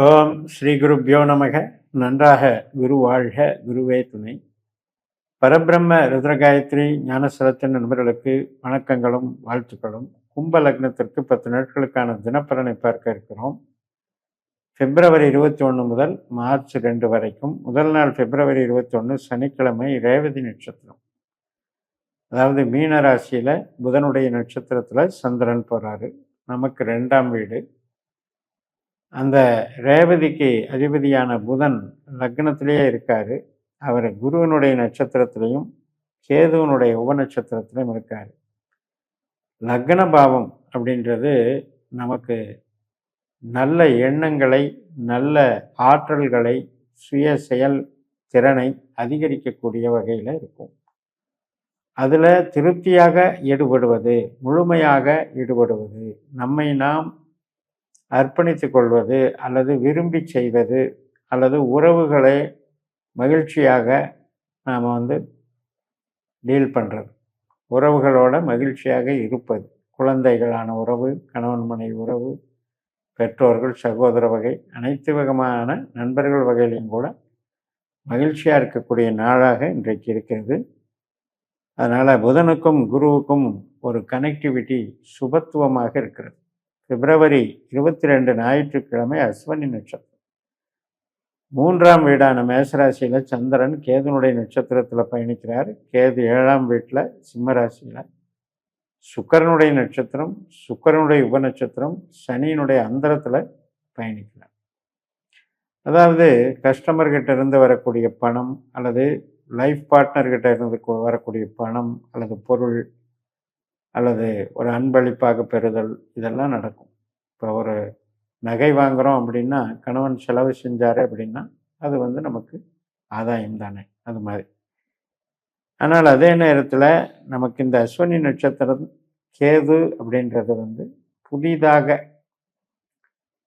ஓம் ஸ்ரீ குருப்யோ நமக. நன்றாக குரு வாழ்க குருவே துணை. பரபிரம்ம ருத்ரகாயத்ரி ஞானஸ்வரத்தின் நண்பர்களுக்கு வணக்கங்களும் வாழ்த்துக்களும். கும்ப லக்னத்திற்கு பத்து நாட்களுக்கான தினப்பலனை பார்க்க இருக்கிறோம். பிப்ரவரி இருபத்தி ஒன்று முதல் மார்ச் ரெண்டு வரைக்கும் முதல் நாள் பிப்ரவரி இருபத்தி ஒன்று சனிக்கிழமை ரேவதி நட்சத்திரம். அதாவது மீன ராசியில் புதனுடைய நட்சத்திரத்தில் சந்திரன் போகிறாரு நமக்கு ரெண்டாம் வீடு. அந்த ரேவதிக்கு அதிபதியான புதன் லக்னத்திலேயே இருக்கார். அவர் குருவனுடைய நட்சத்திரத்திலையும் கேதுவனுடைய உபநட்சத்திரத்திலையும் இருக்கார். லக்ன பாவம் அப்படின்றது நமக்கு நல்ல எண்ணங்களை நல்ல ஆற்றல்களை சுய செயல் திறனை அதிகரிக்கக்கூடிய வகையில் இருக்கும். அதில் திருப்தியாக ஈடுபடுவது முழுமையாக ஈடுபடுவது நம்மை நாம் அர்ப்பணித்து கொள்வது அல்லது விரும்பி செய்வது அல்லது உறவுகளை மகிழ்ச்சியாக நாம் வந்து டீல் பண்ணுறது உறவுகளோட மகிழ்ச்சியாக இருப்பது. குழந்தைகளான உறவு கணவன் மனைவி உறவு பெற்றோர்கள் சகோதர வகை அனைத்து விதமான நண்பர்கள் வகையிலையும் கூட மகிழ்ச்சியாக இருக்கக்கூடிய நாளாக இன்றைக்கு இருக்கிறது. அதனால் புதனுக்கும் குருவுக்கும் ஒரு கனெக்டிவிட்டி சுபத்துவமாக இருக்கிறது. பிப்ரவரி இருபத்தி ரெண்டு ஞாயிற்றுக்கிழமை அஸ்வனி நட்சத்திரம். மூன்றாம் வீடான மேசராசியில் சந்திரன் கேதுனுடைய நட்சத்திரத்தில் பயணிக்கிறார். கேது ஏழாம் வீட்டில் சிம்மராசியில். சுக்கரனுடைய நட்சத்திரம் சுக்கரனுடைய உபநட்சத்திரம் சனியினுடைய அந்தரத்தில் பயணிக்கிறார். அதாவது கஸ்டமர்கிட்ட இருந்து வரக்கூடிய பணம் அல்லது லைஃப் பார்ட்னர்கிட்ட இருந்து வரக்கூடிய பணம் அல்லது பொருள் அல்லது ஒரு அன்பளிப்பாக பெறுதல் இதெல்லாம் நடக்கும். இப்போ ஒரு நகை வாங்குகிறோம் அப்படின்னா கணவன் செலவு செஞ்சார் அப்படின்னா அது வந்து நமக்கு ஆதாயம் தானே அது மாதிரி. ஆனால் அதே நேரத்தில் நமக்கு இந்த அஸ்வினி நட்சத்திரம் கேது அப்படின்றது வந்து புதிதாக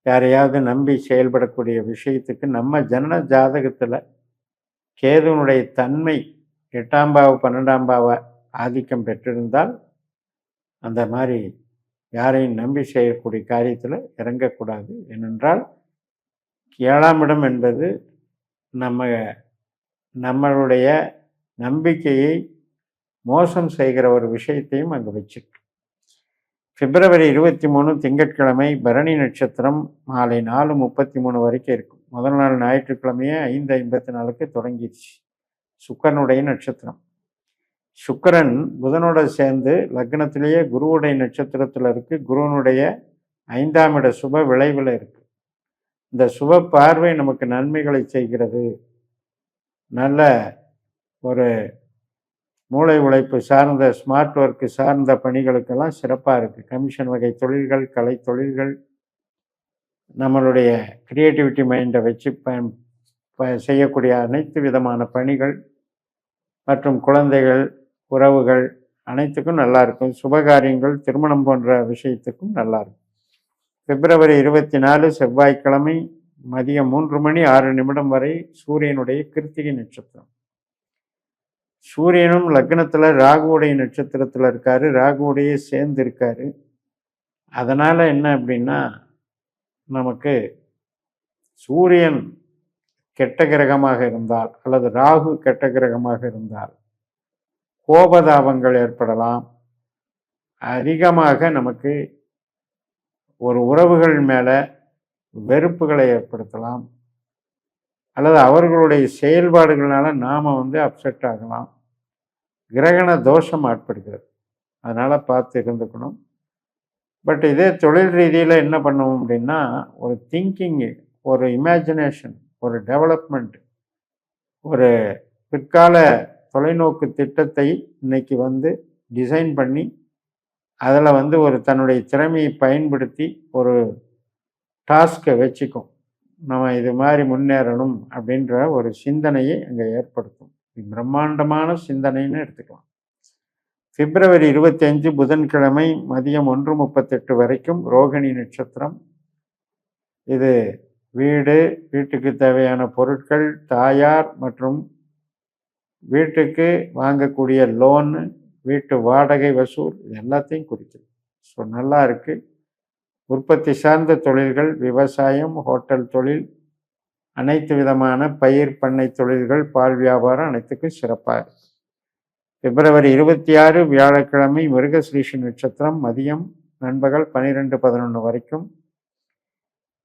யாரையாவது நம்பி செயல்படக்கூடிய விஷயத்துக்கு நம்ம ஜனன ஜாதகத்தில் கேதுனுடைய தன்மை எட்டாம் பாவ பன்னெண்டாம் பாவ ஆதிக்கம் பெற்றிருந்தால் அந்த மாதிரி யாரையும் நம்பி செய்யக்கூடிய காரியத்தில் இறங்கக்கூடாது. ஏனென்றால் ஏழாம் இடம் என்பது நம்ம நம்மளுடைய நம்பிக்கையை மோசம் செய்கிற ஒரு விஷயத்தையும் அங்கே வச்சிருக்கு. பிப்ரவரி இருபத்தி மூணு திங்கட்கிழமை பரணி நட்சத்திரம் மாலை நாலு முப்பத்தி மூணு வரைக்கும் இருக்கும். முதல் நாள் ஞாயிற்றுக்கிழமையே ஐந்து ஐம்பத்தி நாலுக்கு தொடங்கிடுச்சு. சுக்கரனுடைய நட்சத்திரம். சுக்கரன் புதனோட சேர்ந்து லக்னத்திலேயே குருவுடைய நட்சத்திரத்தில் இருக்கு. குருவனுடைய ஐந்தாம் இட சுப விளைவில் இருக்கு. இந்த சுப பார்வை நமக்கு நன்மைகளை செய்கிறது. நல்ல ஒரு மூளை உழைப்பு சார்ந்த ஸ்மார்ட் ஒர்க்கு சார்ந்த பணிகளுக்கெல்லாம் சிறப்பாக இருக்குது கமிஷன் வகை தொழில்கள் கலை தொழில்கள் நம்மளுடைய கிரியேட்டிவிட்டி மைண்டை வச்சு ப செய்யக்கூடிய அனைத்து விதமான பணிகள் மற்றும் குழந்தைகள் உறவுகள் அனைத்துக்கும் நல்லா இருக்கும் சுபகாரியங்கள் திருமணம் போன்ற விஷயத்துக்கும் நல்லா இருக்கும் பிப்ரவரி இருபத்தி நாலு செவ்வாய்க்கிழமை மதியம் மூன்று மணி ஆறு நிமிடம் வரை சூரியனுடைய கிருத்திகை நட்சத்திரம். சூரியனும் லக்னத்தில் ராகுவுடைய நட்சத்திரத்தில் இருக்காரு. ராகுவுடைய சேர்ந்து இருக்காரு. அதனால் என்ன அப்படின்னா நமக்கு சூரியன் கெட்ட கிரகமாக இருந்தால் அல்லது ராகு கெட்ட கிரகமாக இருந்தால் கோபதாபங்கள் ஏற்படலாம். அதிகமாக நமக்கு ஒரு உறவுகள் மேலே வெறுப்புகளை ஏற்படுத்தலாம். அல்லது அவர்களுடைய செயல்பாடுகளால் நாம் வந்து அப்செட் ஆகலாம். கிரகண தோஷம் ஆட்படுகிறது அதனால் பார்த்து இருந்துக்கணும் பட் இதே தொழில் ரீதியில் என்ன பண்ணுவோம் அப்படின்னா ஒரு திங்கிங்கு ஒரு இமேஜினேஷன் ஒரு டெவலப்மெண்ட் ஒரு பிற்கால தொலைநோக்கு திட்டத்தை இன்னைக்கு வந்து டிசைன் பண்ணி அதில் வந்து ஒரு தன்னுடைய திறமையை பயன்படுத்தி ஒரு டாஸ்க்கை வச்சுக்கும். நம்ம இது மாதிரி முன்னேறணும் அப்படின்ற ஒரு சிந்தனையை அங்கே ஏற்படுத்தும். பிரம்மாண்டமான சிந்தனைன்னு எடுத்துக்கலாம். பிப்ரவரி இருபத்தி அஞ்சு புதன்கிழமை மதியம் ஒன்று முப்பத்தெட்டு வரைக்கும் ரோகிணி நட்சத்திரம். இது வீடு வீட்டுக்கு தேவையான பொருட்கள் தாயார் மற்றும் வீட்டுக்கு வாங்கக்கூடிய லோனு வீட்டு வாடகை வசூல் இது எல்லாத்தையும் குறிக்குது ஸோ நல்லா இருக்குது உற்பத்தி சார்ந்த தொழில்கள் விவசாயம் ஹோட்டல் தொழில் அனைத்து விதமான பயிர் பண்ணை தொழில்கள் பால் வியாபாரம் அனைத்துக்கும் சிறப்பாக இருக்கு. பிப்ரவரி இருபத்தி ஆறு வியாழக்கிழமை மிருகஸ்ரீஷி நட்சத்திரம் மதியம் நண்பகல் பன்னிரெண்டு பதினொன்று வரைக்கும்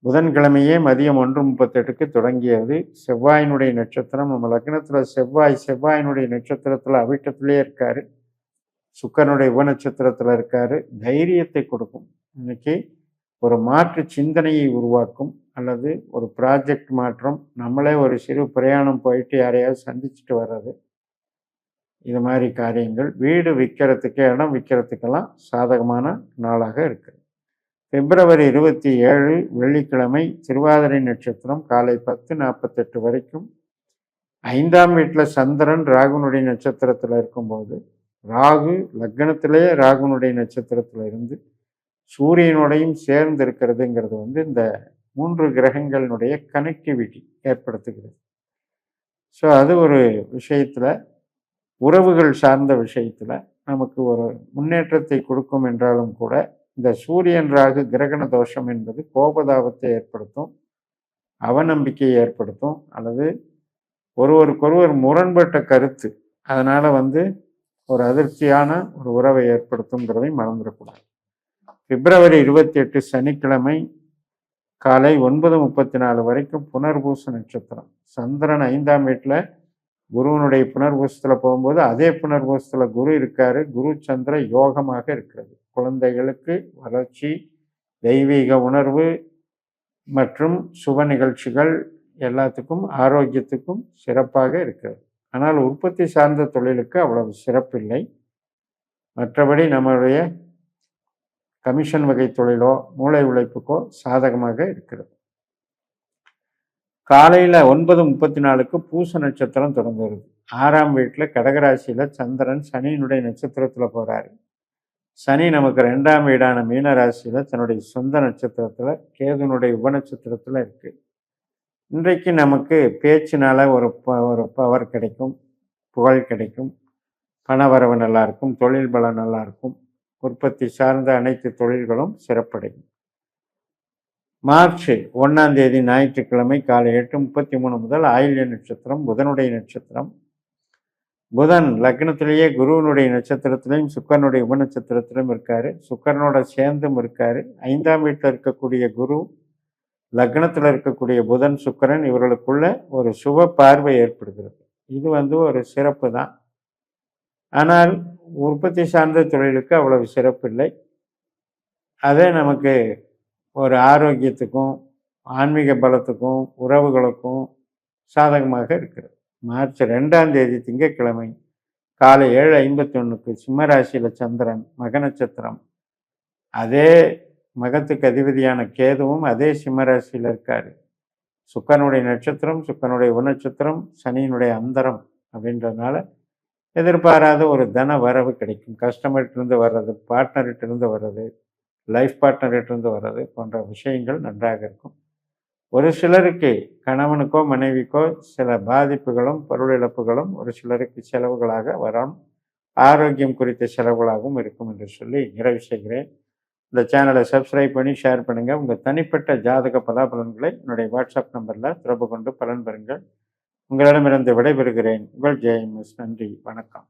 புதன்கிழமையே மதியம் ஒன்று முப்பத்தெட்டுக்கு தொடங்கியது. செவ்வாயினுடைய நட்சத்திரம் நம்ம லக்னத்தில் செவ்வாய் செவ்வாயினுடைய நட்சத்திரத்தில் அவிட்டத்திலே இருக்கார். சுக்கரனுடைய உபநட்சத்திரத்தில் இருக்கார். தைரியத்தை கொடுக்கும். இன்னைக்கு ஒரு மாற்று சிந்தனையை உருவாக்கும். அல்லது ஒரு ப்ராஜெக்ட் மாற்றம். நம்மளே ஒரு சிறு பிரயாணம் போயிட்டு யாரையாவது சந்திச்சுட்டு வர்றது. இது மாதிரி காரியங்கள். வீடு விற்கிறதுக்கு இடம் விற்கிறதுக்கெல்லாம் சாதகமான நாளாக இருக்குது பிப்ரவரி இருபத்தி ஏழு வெள்ளிக்கிழமை திருவாதிரை நட்சத்திரம் காலை பத்து நாற்பத்தெட்டு வரைக்கும். ஐந்தாம் வீட்டில் சந்திரன் ராகுனுடைய நட்சத்திரத்தில் இருக்கும்போது ராகு லக்னத்திலே ராகுனுடைய நட்சத்திரத்தில் இருந்து சூரியனுடையும் சேர்ந்து இருக்கிறதுங்கிறது வந்து இந்த மூன்று கிரகங்களினுடைய கனெக்டிவிட்டி ஏற்படுத்துகிறது. ஸோ அது ஒரு விஷயத்தில் உறவுகள் சார்ந்த விஷயத்தில் நமக்கு ஒரு முன்னேற்றத்தை கொடுக்கும் என்றாலும் கூட இந்த சூரியன் ராகு கிரகண தோஷம் என்பது கோபதாபத்தை ஏற்படுத்தும் அவநம்பிக்கையை ஏற்படுத்தும் அல்லது ஒருவருக்கொருவர் முரண்பட்ட கருத்து. அதனால் வந்து ஒரு அதிர்ச்சியான ஒரு உறவை ஏற்படுத்துங்கிறதை மறந்துடக்கூடாது. பிப்ரவரி இருபத்தி எட்டு சனிக்கிழமை காலை ஒன்பது முப்பத்தி நாலு வரைக்கும் புனர்பூச நட்சத்திரம். சந்திரன் ஐந்தாம் வீட்டில் குருவனுடைய புனர்பூசத்தில் போகும்போது அதே புனர்பூசத்தில் குரு இருக்காரு. குரு சந்திர யோகமாக இருக்கிறது. குழந்தைகளுக்கு வளர்ச்சி தெய்வீக உணர்வு மற்றும் சுப நிகழ்ச்சிகள் எல்லாத்துக்கும் ஆரோக்கியத்துக்கும் சிறப்பாக இருக்கிறது. ஆனால் உற்பத்தி சார்ந்த தொழிலுக்கு அவ்வளவு சிறப்பில்லை. மற்றபடி நம்மளுடைய கமிஷன் வகை தொழிலோ மூளை உழைப்புக்கோ சாதகமாக இருக்கிறது. காலையில் ஒன்பது முப்பத்தி நாலுக்கு பூச நட்சத்திரம் தொடங்குகிறது. ஆறாம் வீட்டில் கடகராசியில் சந்திரன் சனியினுடைய நட்சத்திரத்தில் போகிறாரு சனி நமக்கு ரெண்டாம் வீடான மீன ராசியில் தன்னுடைய சொந்த நட்சத்திரத்தில் கேதுனுடைய உபநட்சத்திரத்தில் இருக்குது இன்றைக்கு நமக்கு பேச்சினால் ஒரு ப ஒரு பவர் கிடைக்கும் புகழ் கிடைக்கும் பணவரவு நல்லாயிருக்கும் தொழில் பலம் நல்லாயிருக்கும் உற்பத்தி சார்ந்த அனைத்து தொழில்களும் சிறப்படையும். மார்ச் ஒன்றாம் தேதி ஞாயிற்றுக்கிழமை காலை எட்டு முப்பத்தி மூணு முதல் ஆயில்ய நட்சத்திரம் புதனுடைய நட்சத்திரம் புதன் லக்னத்திலேயே குருவனுடைய நட்சத்திரத்திலையும் சுக்கரனுடைய உப நட்சத்திரத்திலும் இருக்காரு. சுக்கரனோட சேர்ந்தும் இருக்காரு. ஐந்தாம் வீட்டில் இருக்கக்கூடிய குரு லக்னத்தில் இருக்கக்கூடிய புதன் சுக்கரன் இவர்களுக்குள்ள ஒரு சுப பார்வை ஏற்படுகிறது. இது வந்து ஒரு சிறப்பு தான். ஆனால் உற்பத்தி சார்ந்த தொழிலுக்கு அவ்வளவு சிறப்பு இல்லை. அதே நமக்கு ஒரு ஆரோக்கியத்துக்கும் ஆன்மீக பலத்துக்கும் உறவுகளுக்கும் சாதகமாக இருக்கிறது. மார்ச் ரெண்டாம் தேதி திங்கட்கிழமை காலை ஏழு ஐம்பத்தி ஒன்றுக்கு சிம்மராசியில் சந்திரன் மக நட்சத்திரம். அதே மகத்துக்கு அதிபதியான கேதுவும் அதே சிம்மராசியில் இருக்கார். சுக்கனுடைய நட்சத்திரம் சுக்கனுடைய உநட்சத்திரம் சனியினுடைய அந்தரம் அப்படின்றதுனால எதிர்பாராத ஒரு தன வரவு கிடைக்கும். கஸ்டமர்கிட்டருந்து வர்றது பார்ட்னர்கிட்டருந்து வர்றது லைஃப் பார்ட்னர்கிட்டருந்து வர்றது போன்ற விஷயங்கள் நன்றாக இருக்கும். ஒரு சிலருக்கு கணவனுக்கோ மனைவிக்கோ சில பாதிப்புகளும் பொருள் இழப்புகளும் ஒரு சிலருக்கு செலவுகளாக வரும். ஆரோக்கியம் குறித்த செலவுகளாகவும் இருக்கும் என்று சொல்லி நிறைவு செய்கிறேன். இந்த சேனலை சப்ஸ்கிரைப் பண்ணி ஷேர் பண்ணுங்கள் உங்கள் தனிப்பட்ட ஜாதக பலாபலன்களை என்னுடைய வாட்ஸ்அப் நம்பரில் தொடர்பு கொண்டு பலன் பெறுங்கள். உங்களிடமிருந்து விடைபெறுகிறேன். உங்கள் ஜெயமிஸ் நன்றி. வணக்கம்.